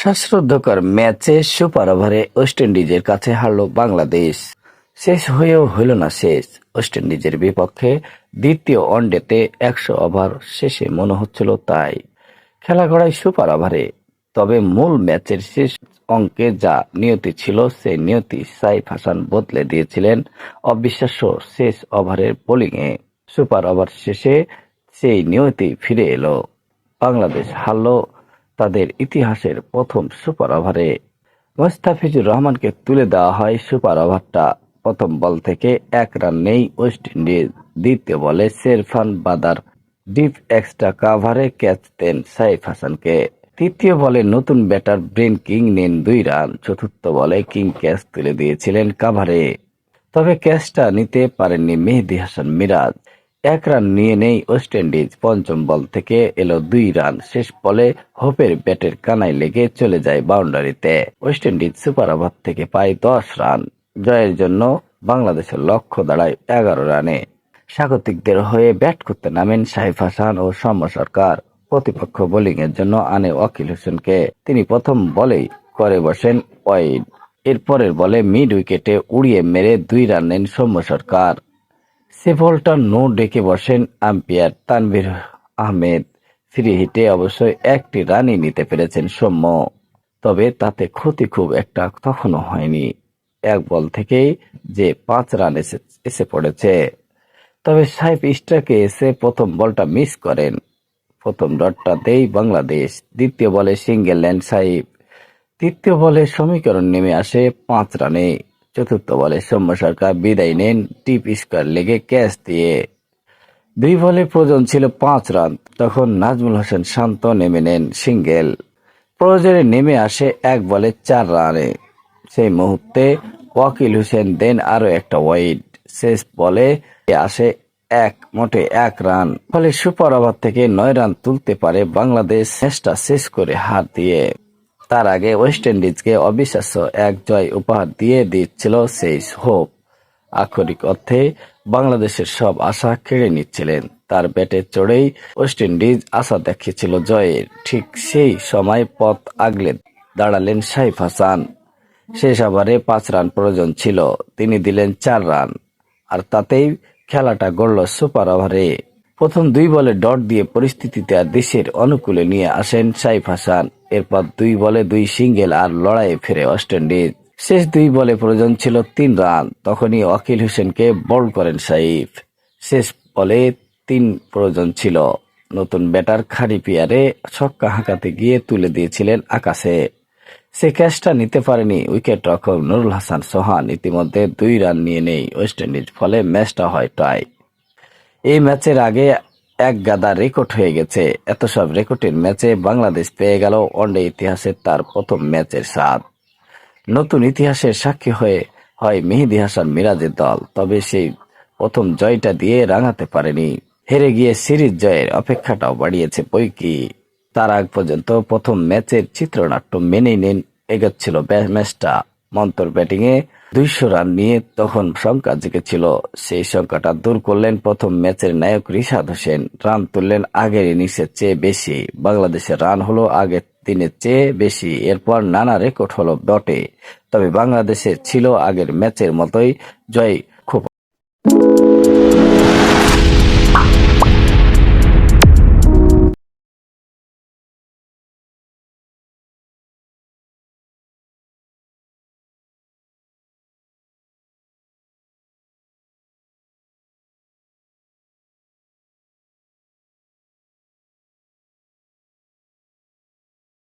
শ্বাসরুদ্ধকর ম্যাচে সুপার ওভারে ওয়েস্ট ইন্ডিজের কাছে হারল বাংলাদেশ। শেষ হয়েও হইল না শেষ। ওয়েস্ট ইন্ডিজের বিপক্ষে দ্বিতীয় ওয়ানডেতে একশো ওভার শেষে মনে হচ্ছিল তাই। খেলা গড়ায় সুপার ওভারে। তবে মূল ম্যাচের শেষ অঙ্কে যা নিয়তি ছিল, সেই নিয়তি সাইফ হাসান বদলে দিয়েছিলেন অবিশ্বাস্য শেষ ওভারের বোলিংয়ে। সুপার ওভার শেষে সেই নিয়তি ফিরে এলো। বাংলাদেশ হারল তাদের ইতিহাসের প্রথম সুপার ওভারে মোস্তাফিজুর রহমানকে তুলে দেওয়া হয় সুপার ওভারটা প্রথম বল থেকে এক রান নেই ওয়েস্ট ইন্ডিজ। দ্বিতীয় বলে শেরফান বাদার ডিপ এক্সট্রা কাভারে ক্যাচ দেন সাইফ হাসানকে। তৃতীয় বলে নতুন ব্যাটার ব্রেন কিং নেন দুই রান। চতুর্থ বলে কিং ক্যাচ তুলে দিয়েছিলেন কাভারে। তবে ক্যাচটা নিতে পারেননি মেহেদি হাসান মিরাজ। এক রান নিয়ে নেই ওয়েস্ট ইন্ডিজ। পঞ্চম বল থেকে এলো দুই রান। শেষ বলে হোপের ব্যাটের কানায় লেগে চলে যায় বাউন্ডারিতে। ওয়েস্ট ইন্ডিজ সুপার ওভার থেকে পায় দশ রান। জয়ের জন্য বাংলাদেশের লক্ষ্য দাঁড়ায় এগারো রানে। স্বাগতিকদের হয়ে ব্যাট করতে নামেন সাইফ হাসান ও সৌম্য সরকার। প্রতিপক্ষ বোলিং এর জন্য আনে ওয়াকিল হোসেনকে। তিনি প্রথম বলেই করে বসেন ওয়াইড। এরপরের বলে মিড উইকেটে উড়িয়ে মেরে দুই রান নেন সৌম্য সরকার। সে বলটা নো ডেকে বসেন আম্পায়ার তানভীর আহমেদ। ফ্রি হিটে অবশ্যই একটি রানই নিতে পেরেছেন সৌম্য। তবে তাতে ক্ষতি খুব একটা তখনও হয়নি। এক বল থেকেই যে পাঁচ রান এসে এসে পড়েছে। তবে সাহেব স্টারকে এসে প্রথম বলটা মিস করেন। প্রথম ডটটাতেই বাংলাদেশ, দ্বিতীয় বলে সিঙ্গেল ল্যান্ড সাইফ। তৃতীয় বলে সমীকরণ নেমে আসে পাঁচ রানে। চতুর্থ বলে সৌম্য সরকার বিদায় নেন, টিপ স্কোয়ার লেগে ক্যাচ দিয়ে। দুই বলে প্রয়োজন ছিল পাঁচ রান, তখন নাজমুল হোসেন শান্ত নেমে নেন সিঙ্গেল। প্রয়োজনে নেমে আসে এক বলে চার রানে। সেই মুহূর্তে ওয়াকিল হোসেন দেন আরও একটা ওয়াইড। শেষ বলে আসে এক, মোটে এক রান। ফলে সুপার ওভার থেকে নয় রান তুলতে পারে বাংলাদেশ। ম্যাচটা শেষ করে হার দিয়ে। তার আগে ওয়েস্ট ইন্ডিজকে অবিশ্বাস্য এক জয় উপহার দিয়ে দিচ্ছিল সেই হোপ। আক্ষরিক অর্থে, বাংলাদেশের সব আশা কেড়ে নিচ্ছিলেন। তার ব্যাটে চড়েই ওয়েস্ট ইন্ডিজ আশা দেখিয়েছিল জয়ের। ঠিক সেই সময় পথ আগলে দাঁড়ালেন সাইফ হাসান। শেষ ওভারে পাঁচ রান প্রয়োজন ছিল। তিনি দিলেন চার রান। আর তাতেই খেলাটা গড়ল সুপার ওভারে। প্রথম দুই বলে ডট দিয়ে পরিস্থিতিতে দেশের অনুকূলে নিয়ে আসেন সাইফ হাসান। এরপর দুই বলে দুই সিঙ্গেল আর লড়াইয়ে ফেরে ওয়েস্ট ইন্ডিজ শেষ দুই বলে প্রয়োজন ছিল তিন রান, তখনই ওয়াকিল হোসেনকে বল করেন সাইফ। শেষ বলে তিন প্রয়োজন ছিল। নতুন ব্যাটার খাড়ি পিয়ারে ছক্কা হাঁকাতে গিয়ে তুলে দিয়েছিলেন আকাশে। সে ক্যাচটা নিতে পারেনি উইকেট রক্ষক নুরুল হাসান সোহান। ইতিমধ্যে দুই রান নিয়ে নেই ওয়েস্ট ইন্ডিজ, ফলে ম্যাচটা হয় টাই। এই ম্যাচের আগে এক গাদা রেকর্ড হয়ে গেছে। এত সব রেকর্ডের ম্যাচে বাংলাদেশ পেয়ে গেল ওয়ানডে ইতিহাসের তার প্রথম ম্যাচের স্বাদ। নতুন ইতিহাসের সাক্ষী হয়ে হয় মেহেদি হাসান মিরাজের দল, তবে সেই প্রথম জয়টা দিয়ে রাঙাতে পারেনি। হেরে গিয়ে সিরিজ জয়ের অপেক্ষাটাও বাড়িয়েছে বইকি তার আগ পর্যন্ত প্রথম ম্যাচের চিত্রনাট্য মেনেই নেন, এগোচ্ছিল ম্যাচটা। মন্তর ব্যাটিংয়ে দুইশো রান নিয়ে তখন শঙ্কা জেগেছিল সেই শঙ্কাটা দূর করলেন প্রথম ম্যাচের নায়ক রিশাদ হোসেন। রান তুললেন আগের ইনিংসের চেয়ে বেশি। বাংলাদেশের রান হলো আগের দিনের চেয়ে বেশি। এরপর নানা রেকর্ড হলো ডটে তবে বাংলাদেশে ছিল আগের ম্যাচের মতোই জয় খুব